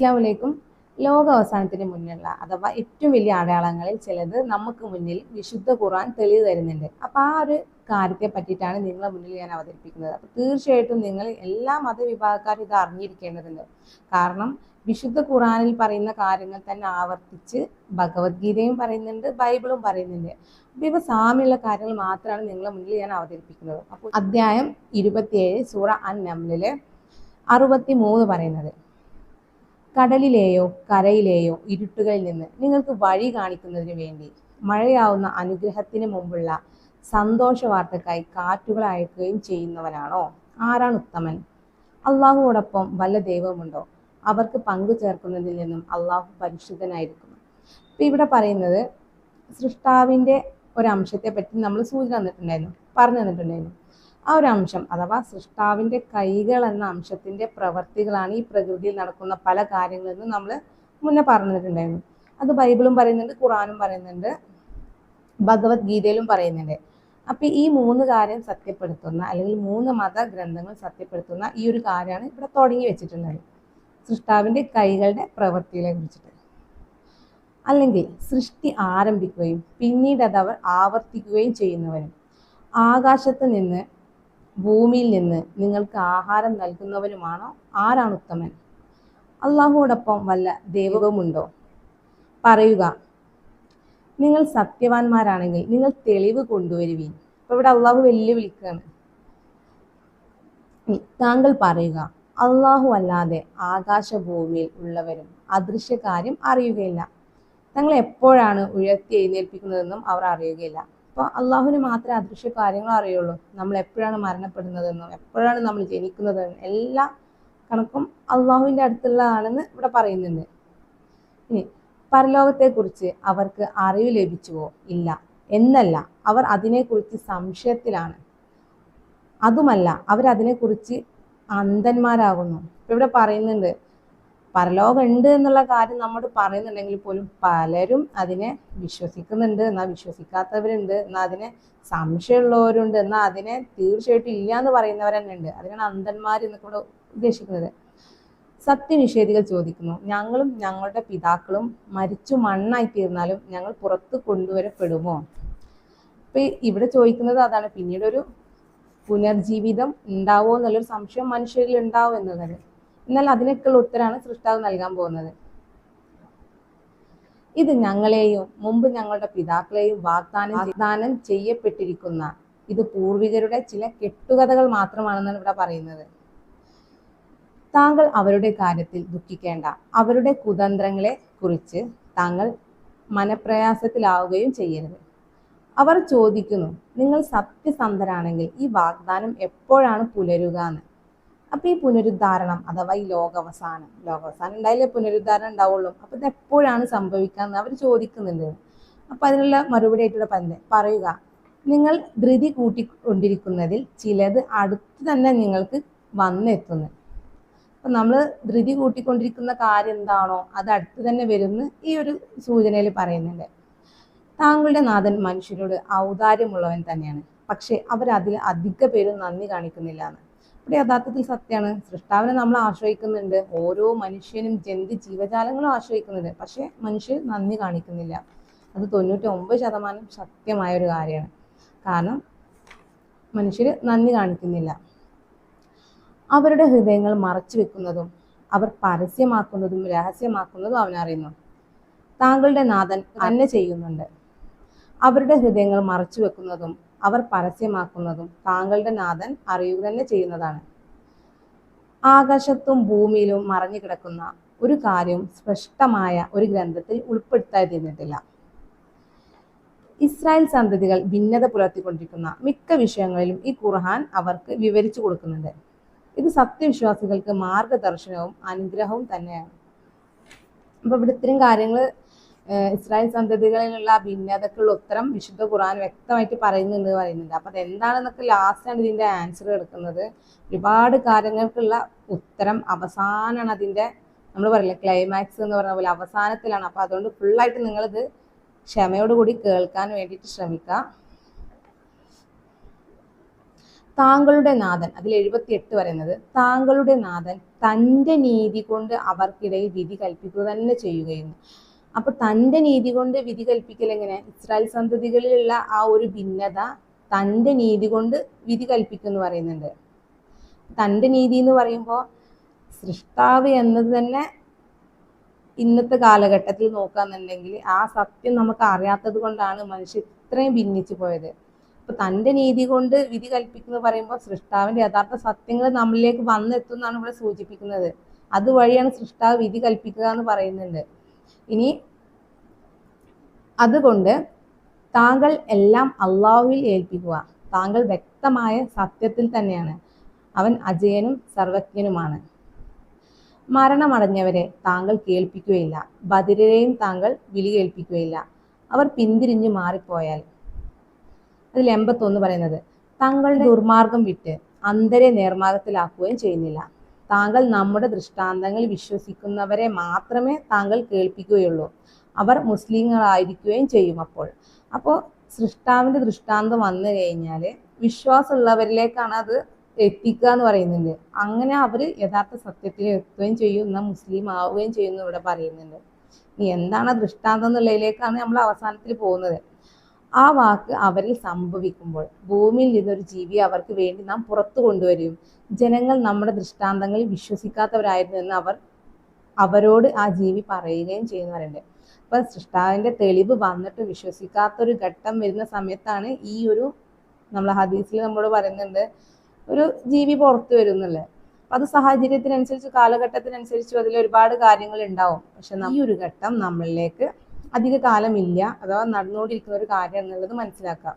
അസ്ലാമലൈക്കും ലോക അവസാനത്തിന് മുന്നിലുള്ള അഥവാ ഏറ്റവും വലിയ അടയാളങ്ങളിൽ ചിലത് നമുക്ക് മുന്നിൽ വിശുദ്ധ ഖുർആൻ തെളിവ് തരുന്നുണ്ട്. അപ്പോൾ ആ ഒരു കാര്യത്തെ പറ്റിയിട്ടാണ് നിങ്ങളെ മുന്നിൽ ഞാൻ അവതരിപ്പിക്കുന്നത്. അപ്പോൾ തീർച്ചയായിട്ടും നിങ്ങൾ എല്ലാ മതവിഭാഗക്കാരും ഇത് അറിഞ്ഞിരിക്കേണ്ടതുണ്ട്. കാരണം വിശുദ്ധ ഖുറാനിൽ പറയുന്ന കാര്യങ്ങൾ തന്നെ ആവർത്തിച്ച് ഭഗവത്ഗീതയും പറയുന്നുണ്ട് ബൈബിളും പറയുന്നുണ്ട്. അപ്പം ഇവ സാമ്യമുള്ള കാര്യങ്ങൾ മാത്രമാണ് നിങ്ങളെ മുന്നിൽ ഞാൻ അവതരിപ്പിക്കുന്നത്. അപ്പോൾ അധ്യായം ഇരുപത്തിയേഴ് സൂറ അൻ നംലിൽ അറുപത്തി മൂന്ന് പറയുന്നത്. കടലിലെയോ കരയിലെയോ ഇരുട്ടുകളിൽ നിന്ന് നിങ്ങൾക്ക് വഴി കാണിക്കുന്നതിന് വേണ്ടി മഴയാവുന്ന അനുഗ്രഹത്തിന് മുമ്പുള്ള സന്തോഷ വാർത്തക്കായി കാറ്റുകൾ അയക്കുകയും ചെയ്യുന്നവനാണോ? ആരാണ് ഉത്തമൻ? അള്ളാഹുവോടൊപ്പം വല്ല ദൈവമുണ്ടോ? അവർക്ക് പങ്കു ചേർക്കുന്നതിൽ നിന്നും അള്ളാഹു പരിശുദ്ധനായിരിക്കുന്നു. ഇപ്പം ഇവിടെ പറയുന്നത് സൃഷ്ടാവിന്റെ ഒരംശത്തെ പറ്റി നമ്മൾ സൂചന തന്നിട്ടുണ്ടായിരുന്നു പറഞ്ഞു തന്നിട്ടുണ്ടായിരുന്നു. ആ ഒരു അംശം അഥവാ സൃഷ്ടാവിന്റെ കൈകൾ എന്ന അംശത്തിന്റെ പ്രവർത്തികളാണ് ഈ പ്രകൃതിയിൽ നടക്കുന്ന പല കാര്യങ്ങളെന്ന് നമ്മൾ മുന്നേ പറഞ്ഞിട്ടുണ്ടായിരുന്നു. അത് ബൈബിളും പറയുന്നുണ്ട് ഖുറാനും പറയുന്നുണ്ട് ഭഗവത്ഗീതയിലും പറയുന്നുണ്ട്. അപ്പം ഈ മൂന്ന് കാര്യം സത്യപ്പെടുത്തുന്ന അല്ലെങ്കിൽ മൂന്ന് മതഗ്രന്ഥങ്ങൾ സത്യപ്പെടുത്തുന്ന ഈ ഒരു കാര്യമാണ് ഇവിടെ തുടങ്ങി വെച്ചിട്ടുള്ളത്. സൃഷ്ടാവിന്റെ കൈകളുടെ പ്രവൃത്തികളെ കുറിച്ചിട്ട്. അല്ലെങ്കിൽ സൃഷ്ടി ആരംഭിക്കുകയും പിന്നീട് അത് അവർ ആവർത്തിക്കുകയും ചെയ്യുന്നവരും. ആകാശത്ത് നിന്ന് ഭൂമിയിൽ നിന്ന് നിങ്ങൾക്ക് ആഹാരം നൽകുന്നവനുമാണോ? ആരാണ് ഉത്തമൻ? അള്ളാഹുവോടൊപ്പം വല്ല ദൈവവുമുണ്ടോ? പറയുക നിങ്ങൾ സത്യവാന്മാരാണെങ്കിൽ നിങ്ങൾ തെളിവ് കൊണ്ടുവരുവീൻ. ഇപ്പൊ ഇവിടെ അള്ളാഹു വെല്ലുവിളിക്കുകയാണ്. താങ്കൾ പറയുക അള്ളാഹു അല്ലാതെ ആകാശഭൂമിയിൽ ഉള്ളവരും അദൃശ്യകാര്യം അറിയുകയില്ല. തങ്ങൾ എപ്പോഴാണ് ഉയർത്തി എഴുന്നേൽപ്പിക്കുന്നതെന്നും അവർ അറിയുകയില്ല. അപ്പോൾ അള്ളാഹുവിന് മാത്രമേ അദൃശ്യ കാര്യങ്ങൾ അറിയുള്ളൂ. നമ്മൾ എപ്പോഴാണ് മരണപ്പെടുന്നതെന്നും എപ്പോഴാണ് നമ്മൾ ജനിക്കുന്നതെന്നും എല്ലാ കണക്കും അള്ളാഹുവിന്റെ അടുത്തുള്ളതാണെന്ന് ഇവിടെ പറയുന്നുണ്ട്. ഇനി പരലോകത്തെക്കുറിച്ച് അവർക്ക് അറിവ് ലഭിച്ചുവോ? ഇല്ല. എന്നല്ല അവർ അതിനെക്കുറിച്ച് സംശയത്തിലാണ്. അതുമല്ല അവരതിനെക്കുറിച്ച് അന്ധന്മാരാകുന്നു. ഇവിടെ പറയുന്നുണ്ട് പരലോകം ഉണ്ട് എന്നുള്ള കാര്യം നമ്മോട് പറയുന്നുണ്ടെങ്കിൽ പോലും പലരും അതിനെ വിശ്വസിക്കുന്നുണ്ട് എന്നാൽ വിശ്വസിക്കാത്തവരുണ്ട് എന്നാൽ അതിനെ സംശയമുള്ളവരുണ്ട് എന്നാൽ അതിനെ തീർച്ചയായിട്ടും ഇല്ല എന്ന് പറയുന്നവർ തന്നെ ഉണ്ട്. അതിനാണ് അന്ധന്മാർ എന്നൊക്കെ ഇവിടെ ഉദ്ദേശിക്കുന്നത്. സത്യനിഷേധികൾ ചോദിക്കുന്നു ഞങ്ങളും ഞങ്ങളുടെ പിതാക്കളും മരിച്ചു മണ്ണായി തീർന്നാലും ഞങ്ങൾ പുറത്ത് കൊണ്ടുവരപ്പെടുമോ? ഇപ്പൊ ഇവിടെ ചോദിക്കുന്നത് അതാണ് പിന്നീട് ഒരു പുനർജീവിതം ഉണ്ടാവോ എന്നുള്ളൊരു സംശയം മനുഷ്യരിൽ ഉണ്ടാവും എന്നുള്ളത്. എന്നാൽ അതിനൊക്കെയുള്ള ഉത്തരമാണ് സൃഷ്ടാവ് നൽകാൻ പോകുന്നത്. ഇത് ഞങ്ങളെയും മുമ്പ് ഞങ്ങളുടെ പിതാക്കളെയും വാഗ്ദാനം വാഗ്ദാനം ചെയ്യപ്പെട്ടിരിക്കുന്ന ഇത് പൂർവികരുടെ ചില കെട്ടുകഥകൾ മാത്രമാണെന്നാണ് ഇവിടെ പറയുന്നത്. താങ്കൾ അവരുടെ കാര്യത്തിൽ ദുഃഖിക്കേണ്ട. അവരുടെ കുതന്ത്രങ്ങളെ കുറിച്ച് താങ്കൾ മനപ്രയാസത്തിലാവുകയും ചെയ്യരുത്. അവർ ചോദിക്കുന്നു നിങ്ങൾ സത്യസന്ധരാണെങ്കിൽ ഈ വാഗ്ദാനം എപ്പോഴാണ് പുലരുക? എന്ന്. അപ്പൊ ഈ പുനരുദ്ധാരണം അഥവാ ഈ ലോകാവസാനം ലോകാവസാനം ഉണ്ടായാലേ പുനരുദ്ധാരണം ഉണ്ടാവുള്ളൂ. അപ്പൊ ഇത് എപ്പോഴാണ് സംഭവിക്കാന്ന് അവർ ചോദിക്കുന്നുണ്ട്. അപ്പൊ അതിനുള്ള മറുപടി ആയിട്ടുള്ള പറഞ്ഞത് പറയുക നിങ്ങൾ ധൃതി കൂട്ടിക്കൊണ്ടിരിക്കുന്നതിൽ ചിലത് അടുത്ത് തന്നെ നിങ്ങൾക്ക് വന്നെത്തുന്നു. അപ്പൊ നമ്മൾ ധൃതി കൂട്ടിക്കൊണ്ടിരിക്കുന്ന കാര്യം എന്താണോ അത് അടുത്ത് തന്നെ വരുമെന്ന് ഈ ഒരു സൂചനയിൽ പറയുന്നുണ്ട്. താങ്കളുടെ നാഥൻ മനുഷ്യരോട് ഔദാര്യമുള്ളവൻ തന്നെയാണ്. പക്ഷെ അവരതിൽ അധിക പേരും നന്ദി കാണിക്കുന്നില്ല എന്ന്. ഇവിടെ യഥാർത്ഥത്തിൽ സത്യമാണ് സൃഷ്ടാവിനെ നമ്മൾ ആശ്രയിക്കുന്നുണ്ട്. ഓരോ മനുഷ്യനും ജന്തു ജീവജാലങ്ങളും ആശ്രയിക്കുന്നുണ്ട്. പക്ഷെ മനുഷ്യർ നന്ദി കാണിക്കുന്നില്ല. അത് തൊണ്ണൂറ്റി ഒമ്പത് ശതമാനം സത്യമായ ഒരു കാര്യമാണ്. കാരണം മനുഷ്യർ നന്ദി കാണിക്കുന്നില്ല. അവരുടെ ഹൃദയങ്ങൾ മറച്ചു വെക്കുന്നതും അവർ പരസ്യമാക്കുന്നതും രഹസ്യമാക്കുന്നതും അവനറിയുന്നു താങ്കളുടെ നാഥൻ തന്നെ ചെയ്യുന്നുണ്ട്. അവരുടെ ഹൃദയങ്ങൾ മറച്ചു വെക്കുന്നതും അവർ പരസ്യമാക്കുന്നതും താങ്കളുടെ നാഥൻ അറിയുക തന്നെ ചെയ്യുന്നതാണ്. ആകാശത്തും ഭൂമിയിലും മറഞ്ഞു കിടക്കുന്ന ഒരു കാര്യം സ്പഷ്ടമായ ഒരു ഗ്രന്ഥത്തിൽ ഉൾപ്പെടുത്താതിരുന്നിട്ടില്ല ഇസ്രായേൽ സന്തതികൾ ഭിന്നത പുലർത്തിക്കൊണ്ടിരിക്കുന്ന മിക്ക വിഷയങ്ങളിലും ഈ ഖുർഹാൻ അവർക്ക് വിവരിച്ചു കൊടുക്കുന്നുണ്ട്. ഇത് സത്യവിശ്വാസികൾക്ക് മാർഗദർശനവും അനുഗ്രഹവും തന്നെയാണ്. അപ്പൊ ഇവിടെ ഇത്രയും കാര്യങ്ങൾ ഇസ്രായേൽ സന്തതികളിലുള്ള ഭിന്നതക്കുള്ള ഉത്തരം വിശുദ്ധ ഖുർആൻ വ്യക്തമായിട്ട് പറയുന്നുണ്ട് പറയുന്നുണ്ട്. അപ്പൊ അതെന്താണെന്നൊക്കെ ലാസ്റ്റാണ് ഇതിന്റെ ആൻസർ കിടക്കുന്നത് ഒരുപാട് കാര്യങ്ങൾക്കുള്ള ഉത്തരം അവസാനമാണ് അതിന്റെ നമ്മൾ പറയില്ല ക്ലൈമാക്സ് എന്ന് പറഞ്ഞ പോലെ അവസാനത്തിലാണ്. അപ്പൊ അതുകൊണ്ട് ഫുള്ളായിട്ട് നിങ്ങളിത് ക്ഷമയോടുകൂടി കേൾക്കാൻ വേണ്ടിയിട്ട് ശ്രമിക്കുക. താങ്കളുടെ നാഥൻ അതിൽ എഴുപത്തി എട്ട് പറയുന്നത് താങ്കളുടെ നാഥൻ തന്റെ നീതി കൊണ്ട് അവർക്കിടയിൽ വിധി കൽപ്പിക്കുക തന്നെ ചെയ്യുകയെന്ന്. അപ്പൊ തന്റെ നീതി കൊണ്ട് വിധി കൽപ്പിക്കൽ എങ്ങനെ? ഇസ്രായേൽ സന്തതികളിലുള്ള ആ ഒരു ഭിന്നത തന്റെ നീതി കൊണ്ട് വിധി കൽപ്പിക്കുന്നു പറയുന്നുണ്ട്. തന്റെ നീതി എന്ന് പറയുമ്പോൾ സൃഷ്ടാവ് എന്നത് തന്നെ ഇന്നത്തെ കാലഘട്ടത്തിൽ നോക്കാന്നുണ്ടെങ്കിൽ ആ സത്യം നമുക്ക് അറിയാത്തത് കൊണ്ടാണ് മനുഷ്യർ ഇത്രയും ഭിന്നിച്ചു പോയത്. അപ്പൊ തന്റെ നീതി കൊണ്ട് വിധി കൽപ്പിക്കുന്നു പറയുമ്പോൾ സൃഷ്ടാവിന്റെ യഥാർത്ഥ സത്യങ്ങൾ നമ്മളിലേക്ക് വന്നെത്തും എന്നാണ് ഇവിടെ സൂചിപ്പിക്കുന്നത്. അതുവഴിയാണ് സൃഷ്ടാവ് വിധി കൽപ്പിക്കുക എന്ന് പറയുന്നുണ്ട്. ഇനി അതുകൊണ്ട് താങ്കൾ എല്ലാം അള്ളാഹുവിൽ ഏൽപ്പിക്കുക. താങ്കൾ വ്യക്തമായ സത്യത്തിൽ തന്നെയാണ്. അവൻ അജയനും സർവജ്ഞനുമാണ്. മരണമടഞ്ഞവരെ താങ്കൾ കേൾപ്പിക്കുകയില്ല. ബദിരരെയും താങ്കൾ വിളി കേൾപ്പിക്കുകയില്ല അവർ പിന്തിരിഞ്ഞു മാറിപ്പോയാൽ. അതിൽ എൺപത്തൊന്ന് പറയുന്നത് താങ്കളുടെ ദുർമാർഗം വിട്ട് അന്തരെ നേർമാർഗത്തിലാക്കുകയും ചെയ്യുന്നില്ല. താങ്കൾ നമ്മുടെ ദൃഷ്ടാന്തങ്ങൾ വിശ്വസിക്കുന്നവരെ മാത്രമേ താങ്കൾ കേൾപ്പിക്കുകയുള്ളൂ. അവർ മുസ്ലിങ്ങളായിരിക്കുകയും ചെയ്യും അപ്പോൾ. അപ്പോൾ സൃഷ്ടാവിന്റെ ദൃഷ്ടാന്തം വന്നു കഴിഞ്ഞാൽ വിശ്വാസമുള്ളവരിലേക്കാണ് അത് എത്തിക്കുക എന്ന് പറയുന്നുണ്ട്. അങ്ങനെ അവർ യഥാർത്ഥ സത്യത്തിൽ എത്തുകയും ചെയ്യും എന്നാൽ മുസ്ലിം ആവുകയും ചെയ്യുന്നു ഇവിടെ പറയുന്നുണ്ട്. ഇനി എന്താണ് ദൃഷ്ടാന്തം എന്നുള്ളതിലേക്കാണ് നമ്മൾ അവസാനത്തിൽ പോകുന്നത്. ആ വാക്ക് അവരിൽ സംഭവിക്കുമ്പോൾ ഭൂമിയിൽ നിന്നൊരു ജീവി അവർക്ക് വേണ്ടി നാം പുറത്തു കൊണ്ടുവരും ജനങ്ങൾ നമ്മുടെ ദൃഷ്ടാന്തങ്ങളിൽ വിശ്വസിക്കാത്തവരായിരുന്നു എന്ന് അവർ അവരോട് ആ ജീവി പറയുകയും ചെയ്യുന്നവരുണ്ട്. അപ്പൊ സൃഷ്ടാവിന്റെ തെളിവ് വന്നിട്ട് വിശ്വസിക്കാത്തൊരു ഘട്ടം വരുന്ന സമയത്താണ് ഈ ഒരു നമ്മൾ ഹദീസിൽ നമ്മളോട് പറയുന്നുണ്ട് ഒരു ജീവി പുറത്തു വരും എന്നുള്ളത് അപ്പൊ അത് സാഹചര്യത്തിനനുസരിച്ച് കാലഘട്ടത്തിനനുസരിച്ച് അതിൽ ഒരുപാട് കാര്യങ്ങൾ ഉണ്ടാവും. പക്ഷെ ഈ ഒരു ഘട്ടം നമ്മളിലേക്ക് അധിക കാലമില്ല അഥവാ നടന്നുകൊണ്ടിരിക്കുന്ന ഒരു കാര്യം എന്നുള്ളത് മനസ്സിലാക്കാം.